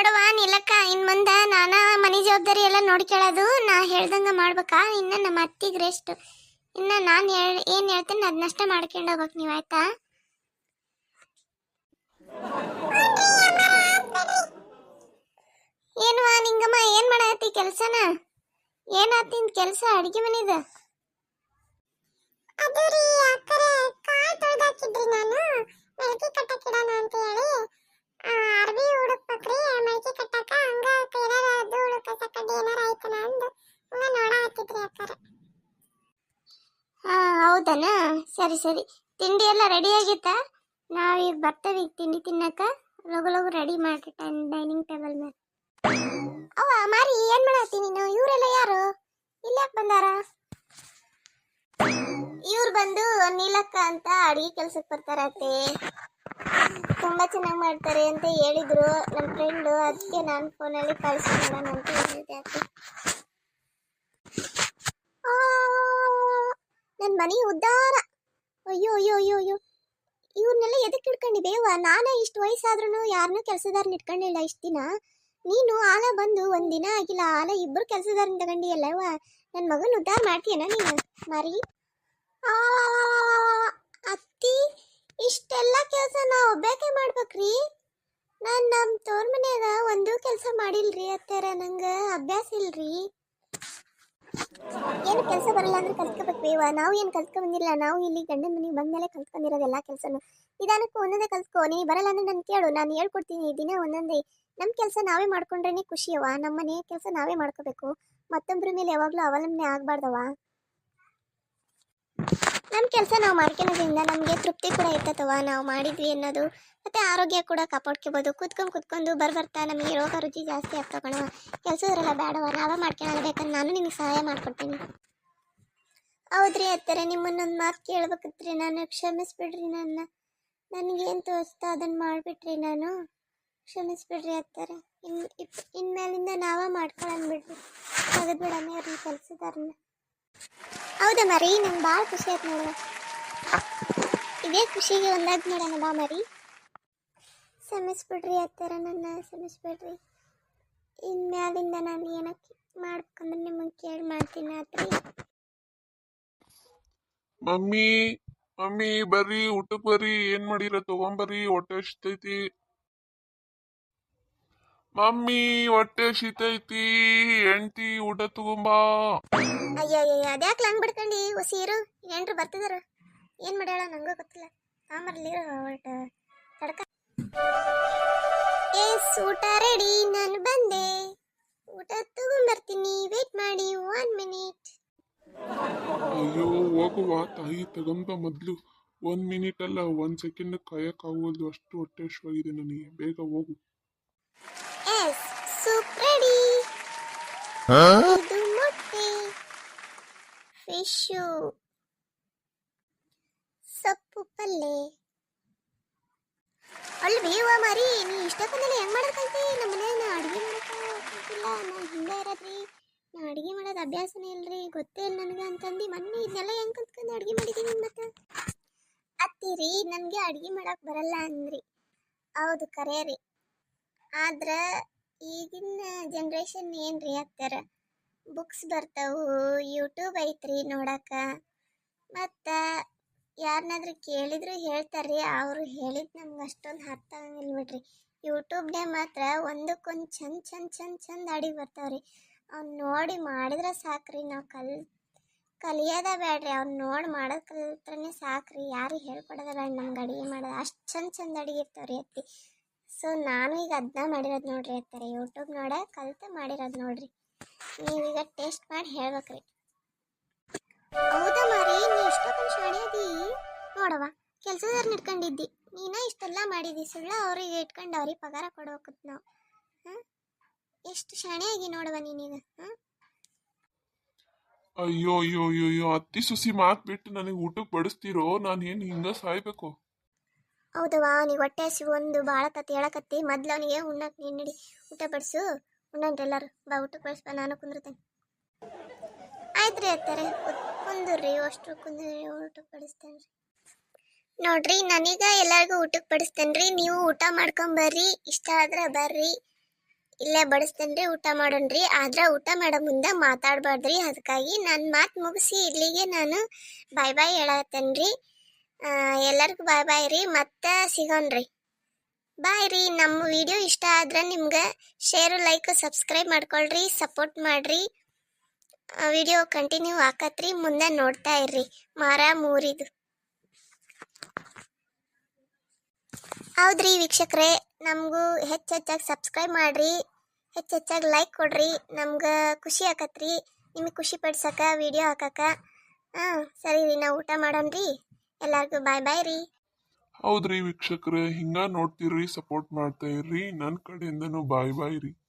ನೋಡುವ ನಿಲಕ್ಕ, ಇನ್ ಮುಂದ ನಾನ ಮನಿ ಜವಾಬ್ದಾರಿ ಎಲ್ಲ ನೋಡ್ಕೊಳ್ಳೋದು ನಾ ಹೇಳ್ದಂಗ ಮಾಡ್ಬೇಕಾ? ಇನ್ನ ನಮ್ಮ ಅತ್ತಿಗೆ ರೆಸ್ಟ್ ಇನ್ನ ನಾನ್ ಏನ್ ಹೇಳ್ತೀನಿ ಅದನ್ನಷ್ಟೇ ಮಾಡ್ಕೊಂಡು ಹೋಗ್ಬೇಕು ನೀವು, ಆಯ್ತಾ? ಏನ್ವಾ ನಿಂಗಮ್ಮ, ಏನ್ ಮಾಡತ್ತಿ ಕೆಲ್ಸನ? ಏನಾತಿ ಕೆಲ್ಸ, ಅಡಿಗೆ ಮನಿದ? ಅದು ರೀ ಅಕ್ಕರೆ ಕಾಲ್ ತೊಳ್ದಾಕಿದ್ರಿ ನಾನು. ಮೆಳಕಿ ಕಟ್ಟಕ್ಕಿಡೋಣ ಅಂತ ಹೇಳಿ ಅರ್ಬಿ ಹುಡುಕ್ಬೇಕ್ರಿ ಮೆಳಕಿ ಕಟ್ಟಕ ಹಂಗ ಏನಾರ ಅದು ಹುಡುಕ ಸಕಡ್ ಏನಾರ ಆಯ್ತನ ಅಂದು ಹಂಗ ನೋಡ ಹತ್ತಿದ್ರಿ ಅಕ್ಕಾರ. ಹಾ, ಹೌದನ? ಸರಿ ಸರಿ. ತಿಂಡಿ ಎಲ್ಲ ರೆಡಿ ಆಗಿತ್ತಾ? ನಾವೀಗ ಬರ್ತೇವೆ ಈಗ ತಿಂಡಿ ತಿನ್ನಕ. ಲಗು ಲಗು ರೆಡಿ ಮಾಡ್ರಿ ಡೈನಿಂಗ್ ಟೇಬಲ್ ಮೇಲೆ ಅವ ಮಾರಿ, ಏನ್ ಮಾಡತ್ತಿ ನೀನು? ಇವರೆಲ್ಲ ಯಾರು? ಇಲ್ಲಾಕ್ ಬಂದಾರ? ಇವ್ರು ಬಂದು ನೀಲಕ್ಕ ಅಂತ ಅಡಿಗೆ ಕೆಲ್ಸಕ್ಕೆ ಬರ್ತಾರತ್ತೆ ತುಂಬಾ ಚೆನ್ನಾಗಿ ಮಾಡ್ತಾರೆ ಅಂತ ಹೇಳಿದ್ರು ನಮ್ಮ ಫ್ರೆಂಡು ಅದಕ್ಕೆ ನಾನು ಫೋನಲ್ಲಿ ನೋಡೋಣ ಅಂತ ಹೇಳಿದೆ ಅತ್ತೆ ನನ್ನ ಮನೆ ಉದ್ದಾರ. ಅಯ್ಯೋ ಅಯ್ಯೋ ಅಯ್ಯೋ ಅಯ್ಯೋ. ಇವ್ರನ್ನೆಲ್ಲ ಎದಕ್ಕೆ ಇಟ್ಕೊಂಡಿದ್ದೇವ ನಾನೇ ಇಷ್ಟು ವಯಸ್ಸಾದ್ರೂ ಯಾರನ್ನೂ ಕೆಲಸದಾರನ್ನ ಇಟ್ಕೊಂಡಿಲ್ಲ ಇಷ್ಟು ದಿನ. ನೀನು ಆಲ ಬಂದು ಒಂದಿನ ಆಗಿಲ್ಲ, ಆಲ ಇಬ್ಬರು ಕೆಲಸದಾರನ್ನ ತಗೊಂಡಿಯಲ್ಲವ ನನ್ನ ಮಗನ ಉದ್ಧಾರ ಮಾಡ್ತೀಯನ ನೀನು? ಮಾರಿ? ಅತ್ತಿ? ಇಷ್ಟೆಲ್ಲ ಕೆಲಸ ನಾ ಒಬ್ಬಾಕೆ ಮಾಡ್ಬೇಕ್ರಿ? ನಾನು ನಮ್ಮ ತೋರ್ ಮನ್ಯಾಗ ಒಂದೂ ಕೆಲಸ ಮಾಡಿಲ್ರಿ ಅತ್ತಾರ, ನಂಗೆ ಅಭ್ಯಾಸ ಇಲ್ರಿ. ಏನು ಕೆಲಸ ಬರಲ್ಲ ಅಂದ್ರೆ ಕಲ್ತ್ಕೋಬೇಕ್ರಿವ ನಾವು ಏನು ಕಲ್ತ್ಕೊ ಬಂದಿಲ್ಲ ನಾವು ಇಲ್ಲಿ ಗಂಡನ ಮನೆಗೆ ಬಂದ್ಮೇಲೆ ಕಲ್ತ್ಕೊಂಡಿರೋದು ಎಲ್ಲ ಕೆಲಸನು. ನಿಧಾನಕ್ಕೂ ಒಂದೊಂದೇ ಕಲ್ಸ್ಕೋ ನೀ ಬರಲ್ಲ ಅಂದ್ರೆ ನಾನು ಕೇಳು, ನಾನು ಹೇಳ್ಕೊಡ್ತೀನಿ ದಿನ ಒಂದೊಂದೇ. ನಮ್ಮ ಕೆಲಸ ನಾವೇ ಮಾಡ್ಕೊಂಡ್ರೇನೆ ಖುಷಿಯವ ನಮ್ಮ ಮನೆ ಕೆಲಸ ನಾವೇ ಮಾಡ್ಕೋಬೇಕು. ಮತ್ತೊಬ್ಬರ ಮೇಲೆ ಯಾವಾಗಲೂ ಅವಲಂಬನೆ ಆಗಬಾರ್ದವ ನಮ್ಮ ಕೆಲಸ ನಾವು ಮಾಡ್ಕೊಳ್ಳೋದ್ರಿಂದ ನಮಗೆ ತೃಪ್ತಿ ಕೂಡ ಇರ್ತದವ ನಾವು ಮಾಡಿದ್ವಿ ಅನ್ನೋದು. ಮತ್ತು ಆರೋಗ್ಯ ಕೂಡ ಕಾಪಾಡ್ಕೋಬೋದು. ಕುತ್ಕೊಂಡು ಕುತ್ಕೊಂಡು ಬರ್ ಬರ್ತಾ ನಮಗೆ ರೋಗ ರುಚಿ ಜಾಸ್ತಿ ಆಗ್ತಾವ ಕಣವ ಕೆಲಸದವರೆಲ್ಲ ಬೇಡವ ನಾವೇ ಮಾಡ್ಕೊಳ್ಳೋಣ ನಾನು ನಿಮಗೆ ಸಹಾಯ ಮಾಡ್ಕೊಡ್ತೀನಿ. ಹೌದ್ರಿ ಅತ್ತರೆ, ನಿಮ್ಮನ್ನೊಂದು ಮಾತು ಕೇಳ್ಬೇಕತ್ರಿ ನಾನು. ಕ್ಷಮಿಸ್ಬಿಡ್ರಿ ನನ್ನ. ನನಗೇನು ತೋರಿಸ್ತಾ ಅದನ್ನು ಮಾಡಿಬಿಟ್ರಿ ನಾನು. ಕ್ಷಮಿಸ್ಬಿಡ್ರಿ ಅತ್ತಾರೆ. ಇನ್, ಇಪ್, ಇನ್ಮೇಲಿಂದ ನಾವೇ ಮಾಡ್ಕೊಳ್ಳೋಣ ಬಿಡ್ರಿ. ಬಿಡಮ್ಮ ಅವ್ರನ್ನ ಕೆಲಸದಾರನ್ನ ಹೌದಾ ಮರಿ? ನಂಗೆ ಭಾಳ ಖುಷಿ ಆಯ್ತು ನೋಡುವ ಇದೇ ಖುಷಿಗೆ ಒಂದಾಗಿ ನೋಡೋಣ ಬಾ ಮರಿ. ಆ ಥರ ನನ್ನ ಕ್ಷಮಿಸ್ಬಿಡ್ರಿ. ಇನ್ಮ್ಯಾಲಿಂದ ನಾನು ಏನಕ್ಕೆ ಮಾಡ್ಬೇಕಂದ್ರೆ ನಿಮಗೆ ಕೇಳಿ ಮಾಡ್ತೀನಿ ಆತ್ರಿ. ಮಮ್ಮಿ ಮಮ್ಮಿ, ಬರ್ರಿ ಊಟಕ್ಕೆ ಬರ್ರಿ. ಏನ್ ಮಾಡಿರ? ತಗೊಂಬರ್ರಿ, ಹೊಟ್ಟೆ ಹಸಿತೈತಿ. ಮಮ್ಮಿ ಹೊಟ್ಟೆ ಶೀತೈತಿ ಹೆಂಡ್ತಿ ಊಟ ತಗೊಂಬಾ. ಅಯ್ಯೋ ಅಯ್ಯೋ ಅದ್ಯಾಕೆ ಹಂಗೆ ಬಿಡ್ಕಂಡಿ? ಸೀರು ಎಂಟ್ರು ಬರ್ತಿದಾರ. ಏನು ಮಾಡ್ಯಾಳ ನಂಗೂ ಗೊತ್ತಿಲ್ಲ. ಆಮರ್ಲಿ ಹೊರಟ ತಡ್ಕ. ಏ ಊಟ ರೆಡಿ ನಾನು ಬಂದೆ. ಊಟ ತಗೊಂಬರ್ತೀನಿ ವೇಟ್ ಮಾಡಿ ಒನ್ ಮಿನಿಟ್ ಅಯ್ಯೋ ಹೋಗುವ ತಾಯಿ ತಗೊಂಬ ಮೊದ್ಲು. ಒಂದ್ ಮಿನಿಟ್ ಅಲ್ಲ ಒಂದ್ ಸೆಕೆಂಡ್ ಕಾಯಕ್ ಆಗೋಲ್ದು ಅಷ್ಟು ಹೊಟ್ಟೆ ಹಸಿವಾಗಿದೆ ನನಗೆ. ಬೇಗ ಹೋಗು. ಇದು ಮೊಟ್ಟೆ ಫಿಶು ಸೊಪ್ಪು ಪಲ್ಲೆ ಅಲ್ವೇ ವಾ ಮರಿ, ನೀ ಇಷ್ಟಕ್ಕೊಂದಲ್ಲ ಹೆಂಗ್ ಮಾಡೋದ್ ಕಲ್ತಿ? ನಮ್ಮ ಮನ್ಯಾಗ ನಾ ಅಡ್ಗೆ ಮಾಡಕ್ಕೆ ಕಲ್ತಿಲ್ಲ. ನಾ ಹಿಂದೆ ಇರೋದ್ರಿ. ನಾ ಅಡ್ಗೆ ಮಾಡೋದು ಅಭ್ಯಾಸನೇ ಇಲ್ರಿ. ಗೊತ್ತೇ ಇಲ್ಲ ನನಗೆ ಅಂತಂದು, ಮೊನ್ನೆ ಇದನ್ನೆಲ್ಲ ಹೆಂಗ್ ಕಲ್ತ್ಕೊಂಡು ಅಡ್ಗೆ ಮಾಡಿದ್ದೀನಿ ಮತ್ತೆ? ಅತ್ತಿರಿ, ನನಗೆ ಅಡ್ಗೆ ಮಾಡಕ್ ಬರಲ್ಲ ಅಂದ್ರಿ. ಹೌದು ಕರೆ ರೀ ಆದ್ರ ಈಗಿನ ಜನ್ರೇಷನ್ ಏನ್ರಿ ಆಗ್ತಾರ ಬುಕ್ಸ್ ಬರ್ತಾವು ಯೂಟ್ಯೂಬ್ ಐತ್ರಿ ನೋಡಕ. ಮತ್ತು ಯಾರನ್ನಾದ್ರೂ ಕೇಳಿದ್ರು ಹೇಳ್ತಾರ್ರಿ, ಅವರು ಹೇಳಿದ್ ನಮ್ಗೆ ಅಷ್ಟೊಂದು ಅರ್ಥ ಆಗಂಗಿಲ್ಲ ಬಿಡ್ರಿ. ಯೂಟ್ಯೂಬ್ನೇ ಮಾತ್ರ ಒಂದಕ್ಕೊಂದು ಚಂದ ಚಂದ ಚಂದ ಚಂದ ಅಡಿಗೆ ಬರ್ತಾವ್ರಿ. ಅವ್ನು ನೋಡಿ ಮಾಡಿದ್ರೆ ಸಾಕ್ರಿ, ನಾವು ಕಲ್, ಕಲಿಯೋದ ಬೇಡ್ರಿ ಅವ್ನು ನೋಡಿ ಮಾಡೋದು ಕಲಿತ್ರೇ ಸಾಕ್ರಿ. ಯಾರು ಹೇಳ್ಕೊಡೋದ ಬೇಡ ನಮ್ಗೆ ಅಡುಗೆ ಮಾಡೋದು. ಅಷ್ಟು ಚಂದ ಚಂದ ಅಡಿಗೆ ಇರ್ತಾವ್ರಿ ಅತ್ತಿ. ಸೊ ನಾನು ಈಗ ಅದನ್ನ ಮಾಡಿರೋದು ನೋಡ್ರಿ ಅಂತಾರೆ ಯೂಟ್ಯೂಬ್ ನೋಡ, ಕಲ್ತು ಮಾಡಿರೋದು ನೋಡ್ರಿ. ನೀವೀಗ ಟೇಸ್ಟ್ ಮಾಡಿ ಹೇಳ್ಬೇಕ್ರಿ. ಹೌದಾ ಮಾರಿ? ನೀ ಇಷ್ಟೊಂದು ಶಾಣೆದಿ ನೋಡವ ಕೆಲಸದಾರ ಇಟ್ಕೊಂಡಿದ್ದಿ ನೀನ ಇಷ್ಟೆಲ್ಲ ಮಾಡಿದಿ. ಸುಳ್ಳ ಅವ್ರಿಗೆ ಇಟ್ಕೊಂಡು ಅವ್ರಿಗೆ ಪಗಾರ ಕೊಡ್ಬೇಕತ್ ನಾವು. ಎಷ್ಟು ಶಾಣೆಯಾಗಿ ನೋಡವ ನೀನೀಗ, ಹಾಂ? ಅಯ್ಯೋ ಅಯ್ಯೋ ಅಯ್ಯೋ ಅಯ್ಯೋ, ಅತ್ತಿ ಸುಸಿ ಮಾತ್ ಬಿಟ್ಟು ನನಗೆ ಊಟಕ್ಕೆ ಬಡಿಸ್ತೀರೋ? ನಾನು ಏನು ಹಿಂಗ ಸಾಯ್ಬೇಕು? ಹೌದವಾ ನೀ ಹೊಟ್ಟೆ ಹಸಿವು ಒಂದು ಭಾಳ ಕತ್ತಿ ಹೇಳಕತ್ತಿ. ಮೊದ್ಲು ಅವನಿಗೆ ಉಣ್ಣಕ್ಕೆ ನೀನು ನಡಿ, ಊಟ ಬಡಿಸು. ಉಣ್ಣನ್ರಿ ಎಲ್ಲರೂ. ಬಾ ಊಟಕ್ಕೆ ಬಡಿಸ್ಬಾ ನಾನು ಕುಂದಿರ್ತೇನೆ. ಆಯ್ತು ರೀ ಅತ್ತಾರೆ ಕುಂದ್ರಿ, ಅಷ್ಟು ಕುಂದ್ರಿ ಊಟಕ್ಕೆ ಬಡಿಸ್ತೇನೆ ರೀ ನೋಡ್ರಿ, ನನೀಗ ಎಲ್ಲರಿಗೂ ಊಟಕ್ಕೆ ಬಡಿಸ್ತೇನೆ ರೀ ನೀವು ಊಟ ಮಾಡ್ಕೊಂಬರ್ರಿ ಇಷ್ಟ ಆದ್ರೆ ಬರ್ರಿ. ಇಲ್ಲೇ ಬಡಿಸ್ತೇನ್ರಿ, ಊಟ ಮಾಡೋಣ್ರಿ. ಆದ್ರೆ ಊಟ ಮಾಡೋ ಮುಂದೆ ಮಾತಾಡಬಾರ್ದ್ರಿ. ಅದಕ್ಕಾಗಿ ನನ್ನ ಮಾತು ಮುಗಿಸಿ ಇಲ್ಲಿಗೆ ನಾನು ಬಾಯ್ ಬಾಯ್ ಹೇಳತ್ತೇನ್ರಿ ಎಲ್ಲರಿಗೂ ಬಾಯ್ ಬಾಯ್ ರೀ. ಮತ್ತೆ ಸಿಗೋಣ್ರಿ ಬಾಯ್ ರೀ. ನಮ್ಮ ವಿಡಿಯೋ ಇಷ್ಟ ಆದ್ರೆ ನಿಮ್ಗೆ ಶೇರು ಲೈಕ್ ಸಬ್ಸ್ಕ್ರೈಬ್ ಮಾಡ್ಕೊಳ್ರಿ ಸಪೋರ್ಟ್ ಮಾಡ್ರಿ. ವಿಡಿಯೋ ಕಂಟಿನ್ಯೂ ಹಾಕತ್ರಿ ಮುಂದೆ ನೋಡ್ತಾ ಇರ್ರಿ. ಮಾರ ಮೂರಿದು. ಹೌದ್ರಿ ವೀಕ್ಷಕರೇ, ನಮಗೂ ಹೆಚ್ಚು ಹೆಚ್ಚಾಗಿ ಸಬ್ಸ್ಕ್ರೈಬ್ ಮಾಡ್ರಿ. ಹೆಚ್ಚು ಹೆಚ್ಚಾಗಿ ಲೈಕ್ ಕೊಡ್ರಿ. ನಮ್ಗೆ ಖುಷಿ ಆಕತ್ರಿ. ನಿಮಗೆ ಖುಷಿ ಪಡ್ಸಕ್ಕೆ ವಿಡಿಯೋ ಹಾಕಕ್ಕೆ ಹಾಂ, ಸರಿ ರೀ. ನಾವು ಊಟ ಮಾಡೋಣ್ರಿ ಎಲ್ಲರಿಗೂ ಬಾಯ್ ಬಾಯ್ ರೀ. ಹೌದ್ರಿ ವೀಕ್ಷಕರೇ, ಹಿಂಗ ನೋಡ್ತೀರಿ ಸಪೋರ್ಟ್ ಮಾಡ್ತಾ ಇರ್ರಿ. ನನ್ನ ಕಡೆಯಿಂದನೂ ಬಾಯ್ ಬಾಯ್ ರೀ.